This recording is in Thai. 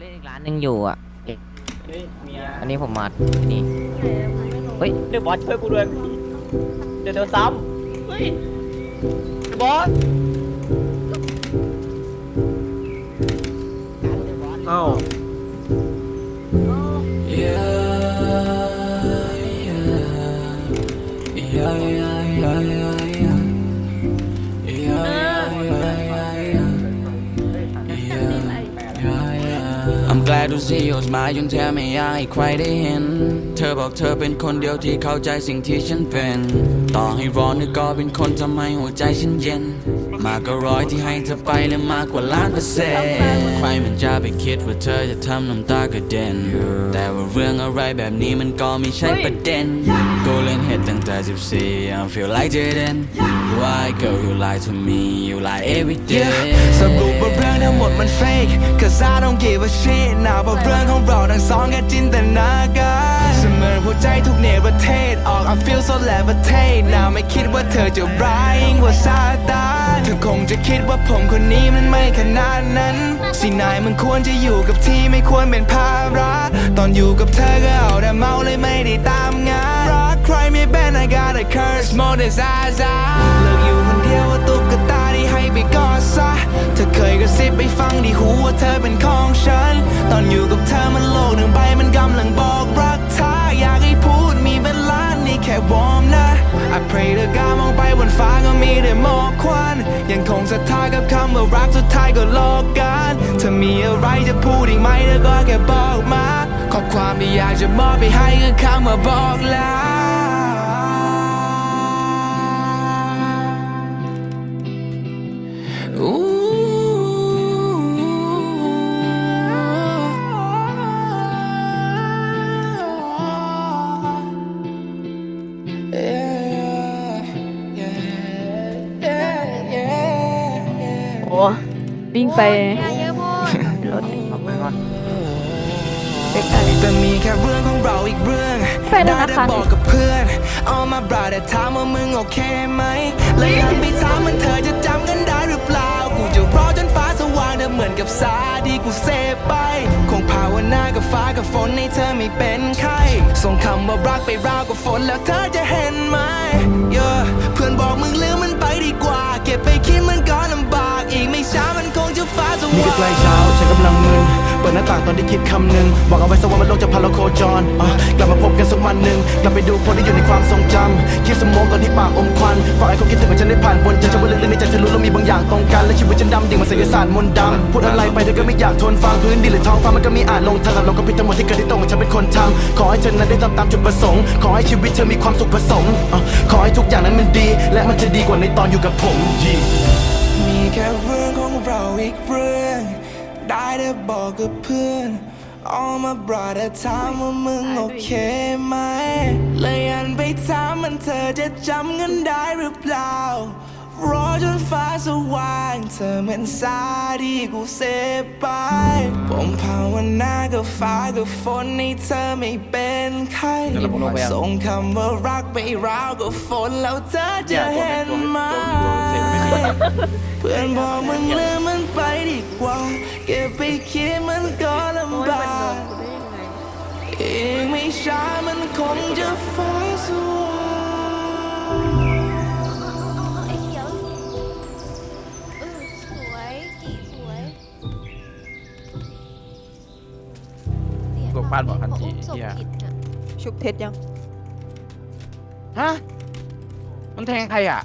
เล่นอีกร้านหนึงอยู่อะ เฮ้ยเมียอันนี้ผมมานี่ เฮ้ย เดี๋ยวบอสช่วยกูด้วยเดี๋ยวโดนซ้ำเฮ้ยเดี๋ยวบอส ดูสิโอสมาจนแทบไม่อยากให้ใครได้เห็น เธอบอกเธอเป็นคนเดียวที่เข้าใจสิ่งที่ฉันเป็น ต่อให้ร้อนก็เป็นคนทำให้หัวใจฉันเย็น มากกว่าร้อยที่ให้เธอไปและมากกว่าล้านเปอร์เซ็นต์ใครมันจะไปคิดว่าเธอจะทำน้ำตากระเด็น แต่ว่าเรื่องอะไรแบบนี้มันก็ไม่ใช่ประเด็น กูเล่นเฮดตั้งแต่ 14 I feel like Jaden Why girl you lie to me you lie every day สรุปว่าเรื่องทั้งหมดมัน fake Cause I don't give a shit นะว่าเรื่องของเราทั้งสองแค่จินตนาการ I feel so levitate นะไม่คิดว่าเธอจะร้ายยิ่งกว่าซาตานเธอคงจะคิดว่าผมคนนี้มันไม่ขนาดนั้น สินายมันควรจะอยู่กับที่ไม่ควรเป็นภาระตอนอยู่กับเธอก็เอาแต่เมาเลยไม่ได้ตามงานรักใครไม่เป็น I got a curse more than Zaza เลิกอยู่คนเดียวว่าตุ๊กตาที่ให้ไปกอดซะเธอเคยกระซิบไปฟังที่หูว่าเธอเป็นของฉัน ตอนอยู่กับเธอมันโลกหนึ่งใบมันกำลังบอกรักเธออยากให้พูด มีได้หมอกควัน ยังคงศรัทธากับคำว่ารักสุดท้ายก็ลอกกันถ้ามีอะไรจะพูดอีกไหมเธอก็แค่บอกมาขอความที่อยากจะมอบไปให้คือคำว่าบอกลา วิ่งไปรถเอาไปก่อนไปไกล แต่มีแค่เรื่องของเราอีกเรื่องไปแล้วนะคะ ได้แต่บอกกับเพื่อนเอามาบราแต่ถามว่ามึงโอเคไหม แล้วยังไปถามมันเธอจะจำกันได้หรือเปล่า กูจะรอจนฟ้าสว่างเธอเหมือนกับสาที่กูเสพไป คงภาวนากับฟ้ากับฝนให้เธอไม่เป็นไข้ส่งคำว่ารักไปราวกับฝนแล้วเธอจะเห็นไหม yeah เพื่อนบอกมึงลืมมั นี่ก็ใกล้เช้า ฉันกำลังมึน เปิดหน้าต่างตอนที่คิดคำหนึ่งบอกเอาไว้สักวันมันโลกจะพาเราโคจรอะกลับมาพบกันสักวันหนึ่งกลับไปดูคนที่อยู่ในความทรงจำคิดสมองตอนที่ปากอมควันฝากให้เขาคิดถึงว่าฉันได้ผ่านบนใจฉันว่าลึกๆในใจฉันรู้เรามีบางอย่างตรงกัน และชีวิตฉันดำดิ่งมาศิลศาสตร์มนต์ดำพูดอะไรไปเธอก็ไม่อยากทนฟังพื้นดินหรือท้องฟ้ามันก็มีอ่านลงทางกับเราก็ผิดทั้งหมดที่เกิดที่ตรงฉันเป็นคนทำขอให้เธอนั้นได้ทำตามจุดประสงค์ขอให้ชีวิตเธอมีความสุขผสมอะขอให้ทุกอย่างนั้นมันดี และมันจะดีกว่าในตอนอยู่กับผมมีแค่เรื่องของเราอีกเรื่อง ได้แต่บอกกับเพื่อน All my brother ถามว่ามึงโอเคไหม เลยอันไปถามมันเธอจะจำกันได้หรือเปล่ารอจนฟ้าสว่าง เธอเหมือนสาที่กูเสพไป ผมภาวนากับฟ้ากับฝนให้เธอไม่เป็นไข้ส่งคำว่ารักไปราวกับฝนแล้วเธอจะเห็นไหมเพื่อนบอกมึงลืมมัน ตัวพลาดบอกทันทีผมส่งเหี้ยผิดน่ะชุบเท็จยัง ฮะ มันแทงใครอะ